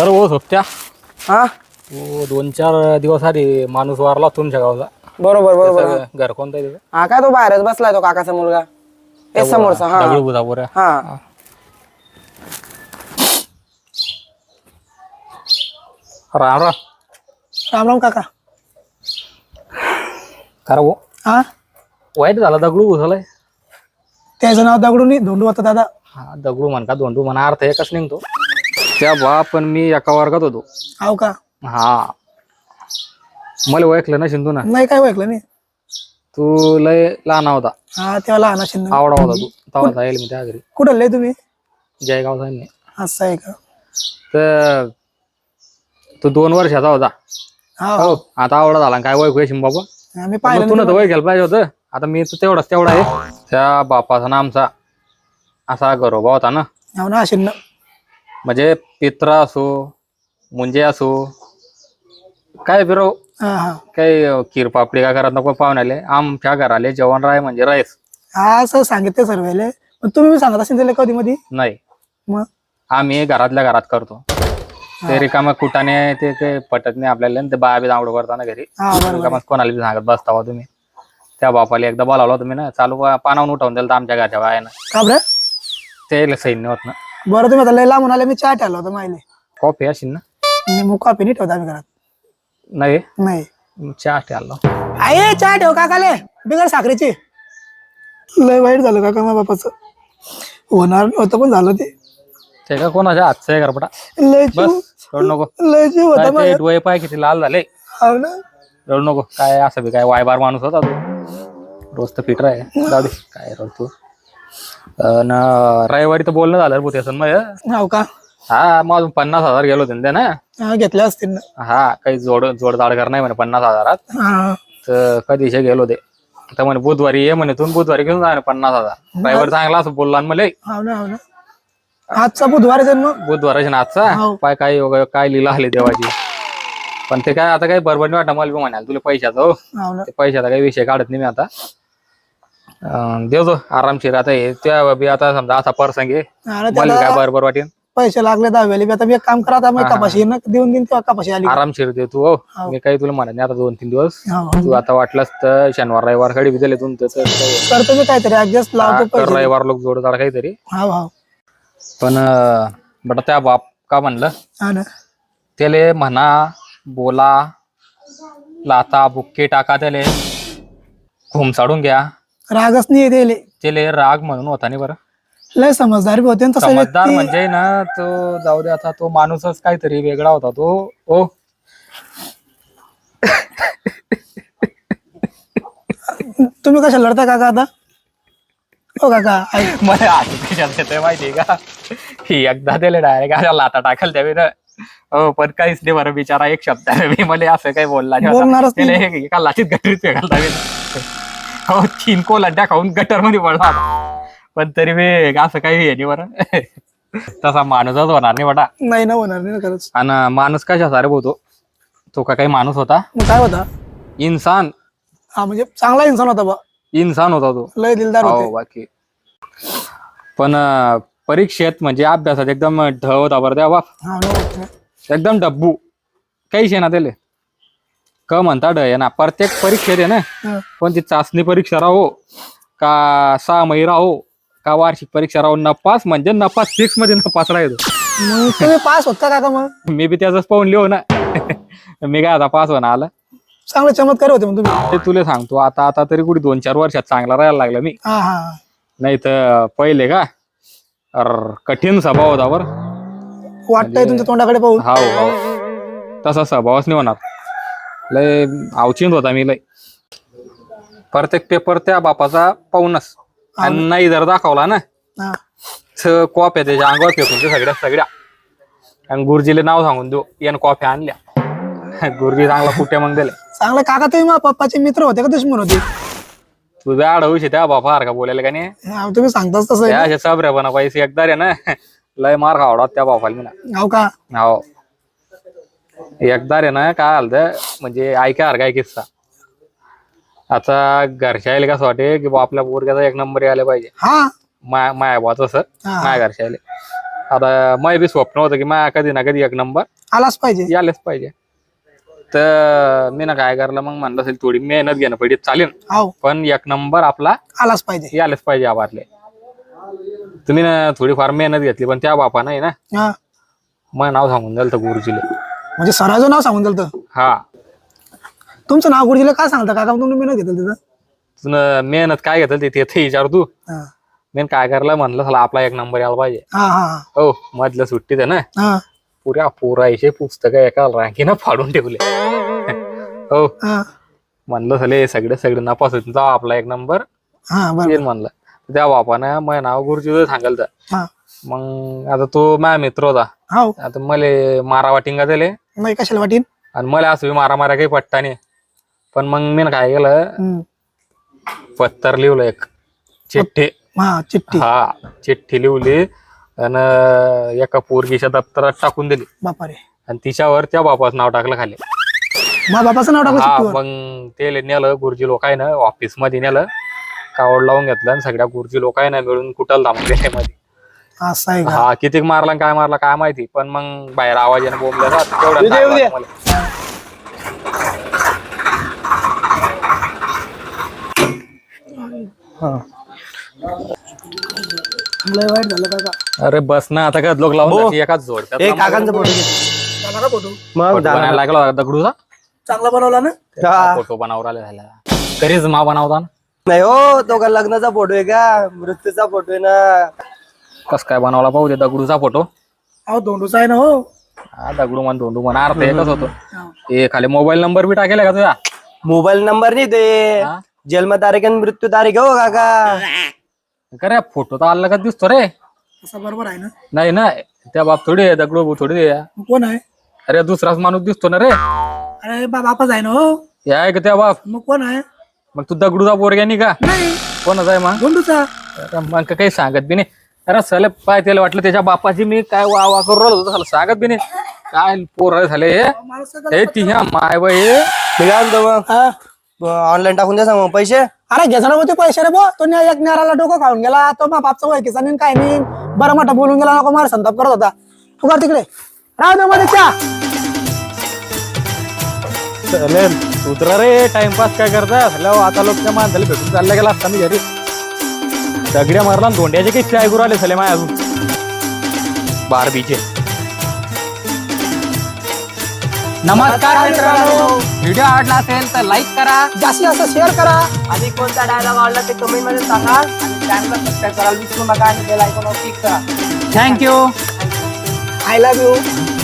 तर हो सोबत्या हा? हो दोन चार दिवस आधी माणूस वारला तुमच्या गावाला बरोबर बरोबर. त्याचं घर कोणतं आहे त्याचं? हा काय तो बाहेरच बसलाय तो काकाचा मुलगा. हे समोरचा हा. दगडू बुधापूर आहे. हा. राम राम. राम राम काका. खरं हो हा? वाईट झाला दगडू बुधालाय त्याचं नाव दगडून धोंडू होता दादा. हा दगडू म्हण का दोंडू म्हणा अर्थ एकच निघतो. त्या बा पण मी एका वर्गात होतो. हाव का? हा. मला ओळखलं ना शिंदू ना? नाही काय ओळखलं नाही. तू लय लहान होता. हा तेव्हा लहान शिंदे. आवडा होता तू. तवा जाईल मी त्या घरी. कुठं लय तुम्ही? जयगाव साहेब मी. असं आहे का? तर तू दोन वर्षाचा होता. हा हो आता आवडा झाला. काय ओळख येशील बाबा हा, मी पाहिलं तू तर ओळखेल पाहिजे होतं. आता मी तर तेवढाच तेवढा आहे. त्या बापाचा ना आमचा असा गरोबा होता ना? हो ना शिंद. म्हणजे पित्रा असो मुंजे असो काय हा हा. काही खीर पापडी का करत नको पाहुण्याले. आमच्या घराले जेवण राय म्हणजे राईस. हा असं सांगितलं सर्वेले. पण तुम्ही बी सांगत असेल त्याला कधी मध्ये नाही. मग? आम्ही घरातल्या घरात करतो. ते रिकामं कुटाने ते काही पटत नाही आपल्याला. आणि ते बाया बी दावडं करताना घरी. हा बरोबर रिकामं कोणाला बी सांगत बसतावा तुम्ही. त्या बापाला एकदा बोलावलं तुम्ही ना. चालू पानावून उठवून दिलं आमच्या घरच्या बायानं. का बरं? ते सैन्य होत ना. बरं तुम्ही आता लय लांबून आले मी चहा ठेवला होता माहिले कॉफी असेल ना? मी मग कॉपी नाही ठेवता आम्ही घरात. नाही? नाही. चहा ठेवला. आहे चहा ठेव काकाले बिगर साखरेची. लय वाईट झालं काका माझ्या बापाचं. होणार होतं पण झालं ते. ते का कोणाच्या हातचं आहे गरपटा लय बस जीव रडू नको. लय जीव होता काय माझ्या ते डोळे पाय किती लाल झाले. हाव ना. रडू नको. काय असं बी काय वायबार माणूस होता तू. रोज तर फिट राहे जाऊ दे. काय रडतो. अन रविवारी तर बोलणं झालं भूत मग हाव का? हा मग अजून पन्नास हजार गेलो होते ना ते ना हा घेतल्या असतील ना. हा काही जोड जोडदाड कर नाही म्हणे पन्नास हजारात. हा. तर कधीचे गेलो ते तर म्हणे बुधवारी ये म्हणे तुम्ही बुधवारी घेऊन जा म्हणे पन्नास हजार. ड्रायव्हर चांगला असं बोलला आणि मला. हाव ना हाव ना. आजचा बुधवार आहे मग? बुधवाराच्या नाचचा हो. पाय काय योगा काय लिहिलं आले देवाची. पण ते काय आता काही बरोबर नाही वाटत मला बी म्हणाल तुला पैशाचं हो. ना. ते पैशाचा काही विषय काढत नाही मी आता. अं, देवतो आरामशीर आता हे त्या बी आता समजा असा प्रसंग आहे. हा मला त्याला काय बरोबर वाटेल पैसे लागले दहावेले बी. आता मी एक काम करा आता मी कपाशी ना देऊन देईन तेव्हा कपाशी आली. आरामशीर दे तू हो. मी काही तुला म्हणत नाही आता दोन तीन दिवस. हाव. तू आता वाटलंस तर शनिवार रविवारकडे बी दिले तू त्याचं काही- करतो मी काहीतरी ऍडजस्ट लावतो हा, पैसे. रविवार लोक जोडदार काहीतरी. हाव हाव पण अं, बट त्या बाप का म्हणलं? हा ना. त्याले म्हणा बोला लाता बुक्के टाका त्याले. घुमसाडून घ्या. रागच नाही दिले त्याले राग म्हणून होता नाही बरं. लय समजदार बी होते आणि तसं समजदार व्यक्ती म्हणजे ना तो जाऊ दे आता तो माणूसच काहीतरी वेगळा होता तो. ओ. तुम्ही कशा लढता काका आता? हो काका ऐक. मला आधी कशाला येतंय माहितीये का? ही एकदा त्याला डायरेक्ट अशा लाता टाकल त्यावेळी ना हो पण काहीच नाही बरं बिचारा एक शब्द मी मला असं काही बोलला नाही होता. बोलणारच त्याला नाही. हे- एका लाचीत गटरीत फेकायला लावेल तीन कोलंड्या खाऊन गटरमध्ये पडला पण तरी मी असं काही हे नाही बरं. तसा माणूसच होणार नाही बटा. नाही ना होणार नाही ना खरंच. आणि माणूस कशा सारे होतो तो? का काही माणूस होता? मग काय होता? इन्सान. हा म्हणजे चांगला इंसान होता बा. इन्सान होता तो. लय दिलदार हो बाकी. पण अं, परीक्षेत म्हणजे अभ्यासात एकदम ढ होता बरं त्या बाप हा ना होते. एकदम डब्बू काहीच आहे ना त्याले. क म्हणता ड आहे ना प्रत्येक परीक्षेत आहे ना हा. पण ती चाचणी परीक्षा राहो का सहा महिना राहो का वार्षिक परीक्षा राहो नपास म्हणजे नपास फिक्समध्ये नपास राहतो मग तुम्ही पास होता काका मग? मी बी त्याच पाहून लिहू ना मी काय आता पास होणं आलं. चांगले चमत्कार होते मग तुम्ही. ते तुला सांगतो आता आता तरी कुठे दोन चार वर्षात चांगला राहायला लागला मी. हा हा. हा. नाही तर पहिले का अर कठीण स्वभाव होता बर. वाटतंय तुमच्या तोंडाकडे पाहून. हाव हाव. तसा स्वभावच नाही होणार. लय आवचिंत होता मी लय. प्रत्येक पेपर त्या बापाचा पाहूनच. आणि नाही जर दाखवला ना. हा. तर कॉप्या त्याच्या अंगावर फेकून ते सगळ्या सगळ्या. आणि गुरुजीला नाव सांगून देऊ यानं कॉफ्या आणल्या. गुरुजी चांगला कुठे मग दिले चांगले काका तुम्ही माझ्या पप्पाचे मित्र होते का दुश्मन होते? तुझ्या आडवशी त्या बापा का बोलायला का नाही? हा, तुम्ही सांगताच तसं. त्या अशा पण पैसे एकदा रे ना. लय मार खावडा त्या बापाला मी ना. हो का? हो. एकदा रे ना काय आलं म्हणजे ऐका काय किस्सा. आता घरच्या आले कसं वाटे की बा आपल्या पोरग्याचा एक नंबर यायला पाहिजे. हा. माया माया हा. माया घरच्या आले आता मै बी स्वप्न होतं की मा कधी ना कधी एक नंबर आलाच पाहिजे. यायलाच पाहिजे. तर मी ना काय करलं मग म्हणलं असेल थोडी मेहनत घेणं पाहिजे चालेल. पण एक नंबर आपला आलाच पाहिजे. यायलाच पाहिजे आबारले तुम्ही ना थोडीफार मेहनत घेतली पण त्या बापा नाही ना हा. मग नाव सांगून द्याल तर गुरुजीले. म्हणजे सराचं नाव सांगून दिलं हा. तुमचं नाव गुरुजीला काय सांगता? काका तुम्ही मेहनत घेतलं तिथं. मेहनत काय घेतलं ते ते विचार तू. हा. मी काय करलं म्हणलं चला आपला एक नंबर यायला पाहिजे. हा हा हो. मधल्या सुट्टीत आहे ना? हा. पुऱ्या पोरायचे पुस्तक एका रँकीनं फाडून ठेवले. हो. हा. म्हणलं झाले सगळे सगळे नपासून जावा आपला एक नंबर. हा बरं. येईल म्हणलं. त्या बापानं मग नाव गुरुजी सांगाल तर हा. मग आता तो माझा मित्र होता. हो. आता मले मारा वाटिंगा दिले. नाही कशाला वाटीन? आणि मला असं बी मारा मारा काही पट्टा नाही पण मग मी ना काय केलं हम्म. पत्तर लिवलं एक. चिठ्ठी. हा चिठ्ठी. हा चिठ्ठी लिवली आणि एका पोरगीच्या दप्तरात टाकून दिली. बापारे. आणि तिच्यावर त्या बापाचं नाव टाकलं खाली. बापाचं नाव टाकलं हा चिठ्ठीवर? मग ते नेलं गुरुजी लोक आहे ना ऑफिसमध्ये नेलं कावड लावून घेतलं आणि सगळ्या गुरुजी लोक आहे ना मिळून कुठल थांबले मध्ये. असं आहे का? हा किती मारला आणि काय मारला काय माहिती. पण मग बाहेर आवाजाने जात मला. लय वाईट झालं काका अरे बस ना आता काय लोक लावून एकाच जोड त्यात काकांचा फोटो घे. झाला का फोटो. मग फोटो बनायला लागला होता दगडूचा चांगला बनवला ना? हा. फोटो बनवला झाला तरीच मा बनवता ना? नाही हो तो का लग्नाचा फोटो आहे का? मृत्यूचा फोटो आहे ना. कस काय बनवला पाहू दे दगडूचा फोटो अहो दोंडूचा आहे ना हो. हा दगडू म्हण धोंडू म्हण अर्थ एकच होतो. हे. खाली मोबाईल नंबर बी टाकेला का तुझा? मोबाईल नंबर नाही ते. हा? जन्म तारीख आणि मृत्यू तारीख हो काका. करे फोटो तर आला का दिसतो रे. असं बरोबर आहे ना. नाही ना त्या बाप थोडी आहे दगडू भाऊ थोडी आहे. मग कोण आहे? अरे दुसराच माणूस दिसतो ना रे. अरे बा बापाच आहे ना हो. हे आहे का त्या बाप? मग कोण आहे? मग तू दगडूचा पोरग्यानी का? नाही. कोणच आहे मग? दोंडूचा अरे मग काही सांगत बी नाही. अरे सले पाय त्याला वाटलं त्याच्या बापाची मी काय वा वा करू राहिलो होतो, साला सांगत बी नाही काय पोर झाले हे? हे ती ह्या माय बाई. मी काय म्हणतो मग. ऑनलाईन टाकून द्या सांग मग पैसे. अरे घेताना होते पैसे रे बो. तो न्या- एक नाराला डोकं खाऊन गेला. तो मा बापचा ओळखीचा नाही काय नाही. बरं मोठा बोलून गेला नको मार संताप करत होता. तू कर तिकडे. राहू दे मध्ये चालेल. उतरा रे टाइमपास काय करता? हॅलो आता लोक त्या माणसाला भेटून चालला गेला असता मी घरी. दगड्या मारला आणि धोंड्याचे काही चाय गुरु आले झाले माय अजून. बारबीचे नमस्कार मित्रांनो. व्हिडिओ आवडला असेल तर लाईक करा. जास्तीत जास्त शेअर करा. आणि कोणता डायलॉग आवडला ते कमेंटमध्ये सांगा. आणि चॅनलला सबस्क्राईब करायला विसरू नका आणि बेल आयकॉनवर क्लिक करा. Thank you I love you